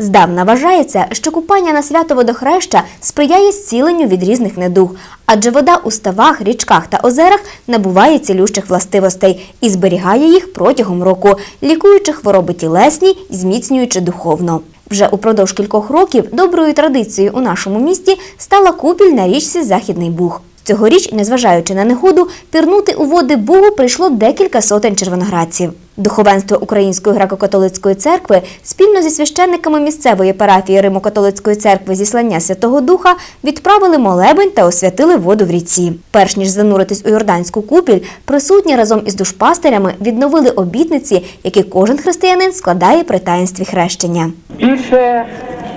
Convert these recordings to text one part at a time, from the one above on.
Здавна вважається, що купання на свято водохреща сприяє зціленню від різних недуг, адже вода у ставах, річках та озерах набуває цілющих властивостей і зберігає їх протягом року, лікуючи хвороби тілесні зміцнюючи духовно. Вже упродовж кількох років доброю традицією у нашому місті стала купіль на річці Західний Буг. Цьогоріч, незважаючи на негоду, пірнути у води Бугу прийшло декілька сотень червоноградців. Духовенство Української греко-католицької церкви спільно зі священниками місцевої парафії Римо-католицької церкви зіслання Святого Духа відправили молебень та освятили воду в ріці. Перш ніж зануритись у Йорданську купіль, присутні разом із душпастерями відновили обітниці, які кожен християнин складає при таїнстві хрещення. Більше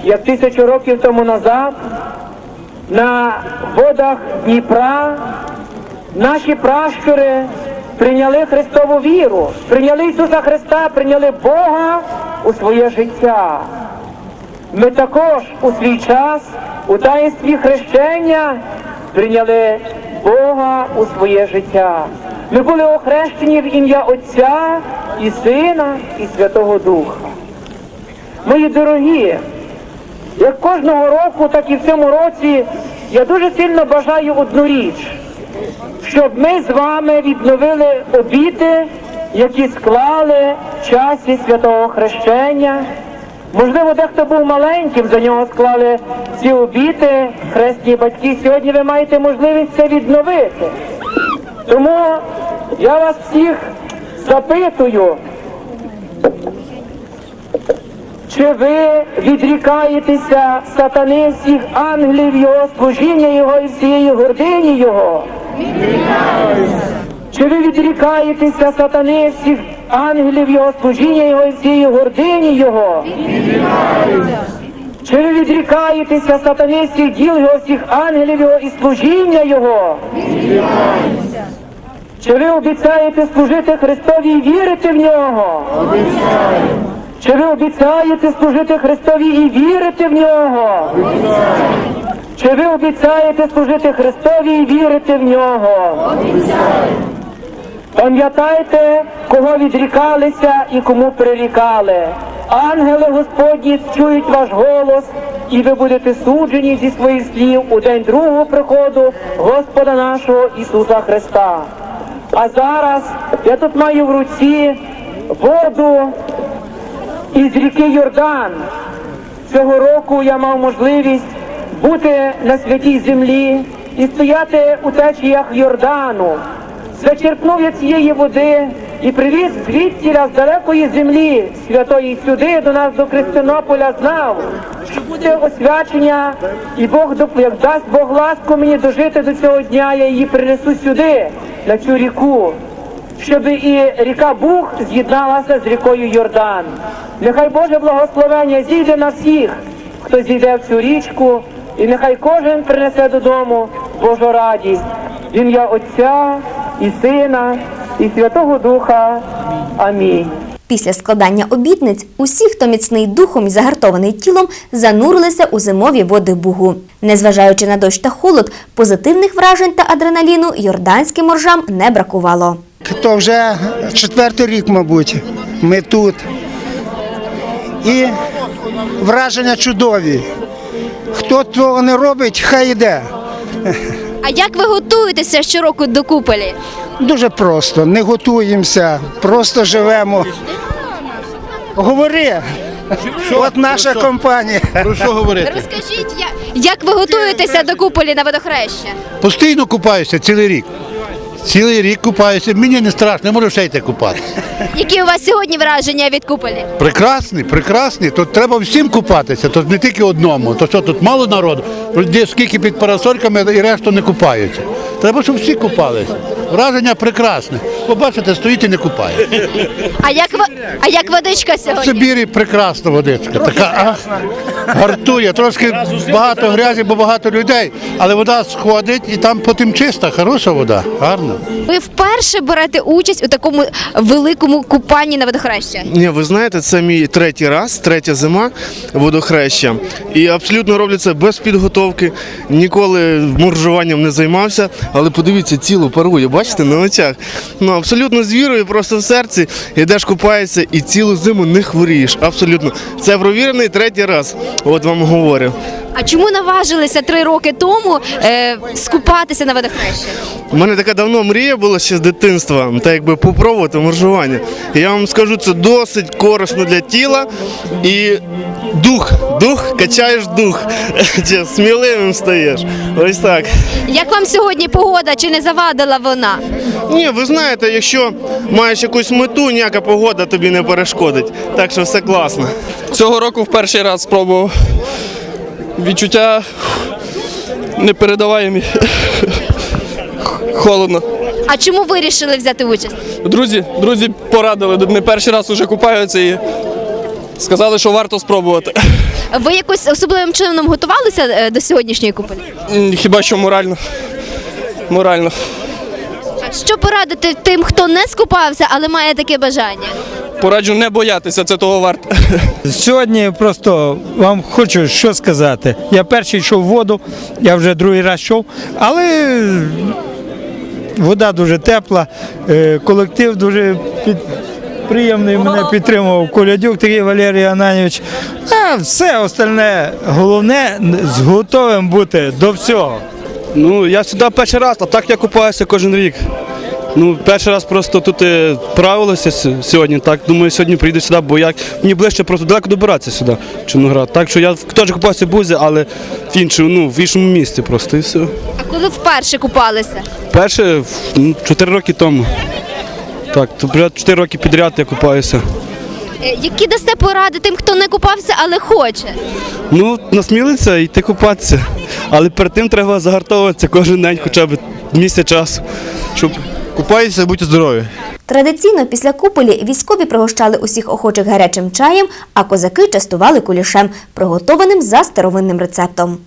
як тисячу років тому назад на водах Дніпра наші пращури прийняли Христову віру, прийняли Ісуса Христа, прийняли Бога у своє життя. Ми також у свій час у таїнстві хрещення прийняли Бога у своє життя. Ми були охрещені в ім'я Отця і Сина і Святого Духа. Мої дорогі, як кожного року, так і в цьому році я дуже сильно бажаю одну річ, щоб ми з вами відновили обіти, які склали в часі святого хрещення. Можливо, дехто був маленьким, за нього склали ці обіти, хресні батьки. Сьогодні ви маєте можливість це відновити. Тому я вас всіх запитую, чи ви відрікаєтеся сатани всіх ангелів його, служіння його і всієї гордині його? Чи ви відрікаєтеся сатани всіх ангелів його, служіння його і всієї гордині його? Чи ви відрікаєтеся сатани всіх діл його, всіх ангелів його і служіння його? Чи ви обіцяєте служити Христові і вірити в нього? Чи ви обіцяєте служити Христові і вірити в нього? Чи ви обіцяєте служити Христові і вірити в нього? Пам'ятайте, кого відрікалися і кому прирікали. Ангели Господні чують ваш голос, і ви будете суджені зі своїх слів у день другого приходу Господа нашого Ісуса Христа. А зараз я тут маю в руці воду із ріки Йордан. Цього року я мав можливість бути на святій землі і стояти у течіях Йордану. Зачерпнув я цієї води і привіз звідтіля з далекої землі святої сюди до нас до Христинополя знав, що буде освячення, і Бог як дасть Бог ласку мені дожити до цього дня, я її принесу сюди, на цю ріку щоб і ріка Буг з'єдналася з рікою Йордан. Нехай Боже благословення зійде на всіх, хто зійде в цю річку, і нехай кожен принесе додому Божу радість в ім'я Отця і Сина і Святого Духа. Амінь. Після складання обітниць усі, хто міцний духом і загартований тілом, занурилися у зимові води Бугу. Незважаючи на дощ та холод, позитивних вражень та адреналіну йорданським моржам не бракувало. То вже четвертий рік, мабуть, ми тут. І враження чудові. Хто того не робить, хай йде. А як ви готуєтеся щороку до куполі? Дуже просто, не готуємося, просто живемо. Говори, от наша компанія. Про що говорити? Розкажіть, я- як ви готуєтеся до куполі на водохреща? Постійно купаюся цілий рік. Цілий рік купаюся. Мені не страшно, я можу ще йти купати. Які у вас сьогодні враження від куполі? Прекрасний, прекрасний. Тут треба всім купатися, тут не тільки одному. То що тут мало народу, де скільки під парасольками і решту не купаються. Треба, щоб всі купалися. Враження прекрасне. Побачите, стоїть і не купає. А як ви- а як водичка В сьогодні? Сибірі прекрасна водичка. Така а, гартує. Трошки багато грязі, бо багато людей, але вода сходить і там потім чиста, хороша вода, гарна. Ви вперше берете участь у такому великому купанні на водохреща? Ні, ви знаєте, це мій третій раз, третя зима водохреща. І абсолютно роблю це без підготовки. Ніколи моржуванням не займався. Але подивіться, цілу пару. Я бачу, бачите, на очах. Ну абсолютно з вірою, просто в серці йдеш, купаєшся і цілу зиму не хворієш. Абсолютно. Це провірений третій раз. От вам говорю. А чому наважилися три роки тому е, скупатися на водохрещі? У мене така давно мрія була ще з дитинства, та якби попробувати моржування. І я вам скажу, це досить корисно для тіла і дух, дух, качаєш дух, сміливим стаєш. Ось так. Як вам сьогодні погода? Чи не завадила вона? Ні, ви знаєте, якщо маєш якусь мету, ніяка погода тобі не перешкодить. Так що все класно. Цього року в перший раз спробував. Відчуття непередаваємі. Холодно. А чому вирішили взяти участь? Друзі, друзі порадили, не перший раз уже купаються і сказали, що варто спробувати. Ви якось особливим чином готувалися е, до сьогоднішньої купелі? Хіба що морально. Морально. Що порадити тим, хто не скупався, але має таке бажання? Пораджу не боятися, це того варто. Сьогодні просто вам хочу що сказати. Я перший йшов в воду, я вже другий раз йшов, але вода дуже тепла, е, колектив дуже під, приємний мене підтримував. Колядюк такий Валерій Ананівич. А все остальне, головне з готовим бути до всього. Ну, я сюди перший раз, а так я купаюся кожен рік. Ну, перший раз просто тут е, правилося сьогодні. Так, думаю, сьогодні прийду сюди, бо як мені ближче просто далеко добиратися сюди, Чорноград. Так що я теж купався в Бузі, але в іншому, ну, в іншому місці просто і все. А коли вперше купалися? Перше, ну, 4 роки тому. Так, то 4 роки підряд я купаюся. Е, Які дасте поради тим, хто не купався, але хоче? Ну, насмілитися і йти купатися. Але перед тим треба загартовуватися кожен день, хоча б місяць часу, щоб Купайтеся, будьте здорові. Традиційно після куполі військові пригощали усіх охочих гарячим чаєм, а козаки частували кулішем, приготованим за старовинним рецептом.